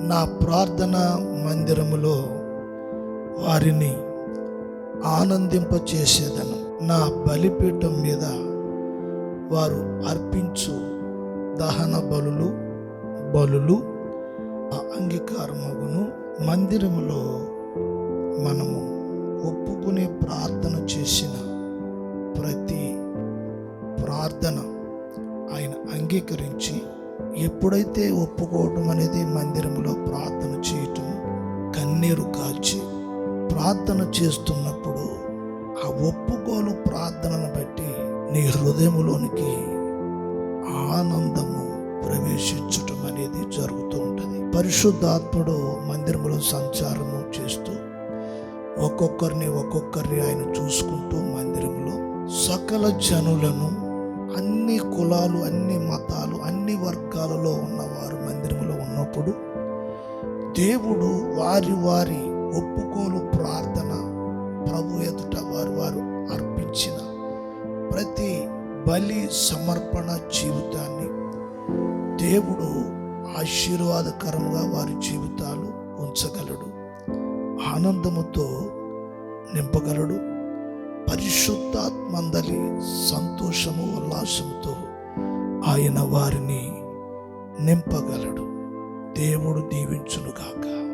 నా ప్రార్థన మందిరములో వారిని ఆనందింపచేసేదను. నా బలిపీఠం మీద వారు అర్పించు దహన బలులు బలులు అంగీకారమగును. మందిరములో మనము ఒప్పుకునే ప్రార్థన చేసిన ప్రతి ప్రార్థన ఆయన అంగీకరించి ఎప్పుడైతే ఒప్పుకోవటం అనేది మందిరంలో ప్రార్థన చేయటం కన్నీరు కాచి ప్రార్థన చేస్తున్నప్పుడు ఆ ఒప్పుకోలు ప్రార్థనను బట్టి నీ హృదయంలోనికి ఆనందము ప్రవేశించటం అనేది జరుగుతూ ఉంటుంది. పరిశుద్ధాత్ముడు మందిరంలో సంచారము చేస్తూ ఒక్కొక్కరిని ఒక్కొక్కరిని ఆయన చూసుకుంటూ మందిరంలో సకల జనులను అన్ని కులాలు అన్ని మతాలు అన్ని వర్గాలలో ఉన్నవారు మందిరంలో ఉన్నప్పుడు దేవుడు వారి వారి ఒప్పుకోలు ప్రార్థన ప్రభు ఎదుట వారు వారు అర్పించిన ప్రతి బలి సమర్పణ జీవితాన్ని దేవుడు ఆశీర్వాదకరంగా వారి జీవితాలు ఉంచగలడు. ఆనందముతో నింపగలడు. పరిశుద్ధాత్మందలి సంతోషము ఉల్లాసంతో ఆయన వారిని నింపగలడు. దేవుడు దీవించునుగాక.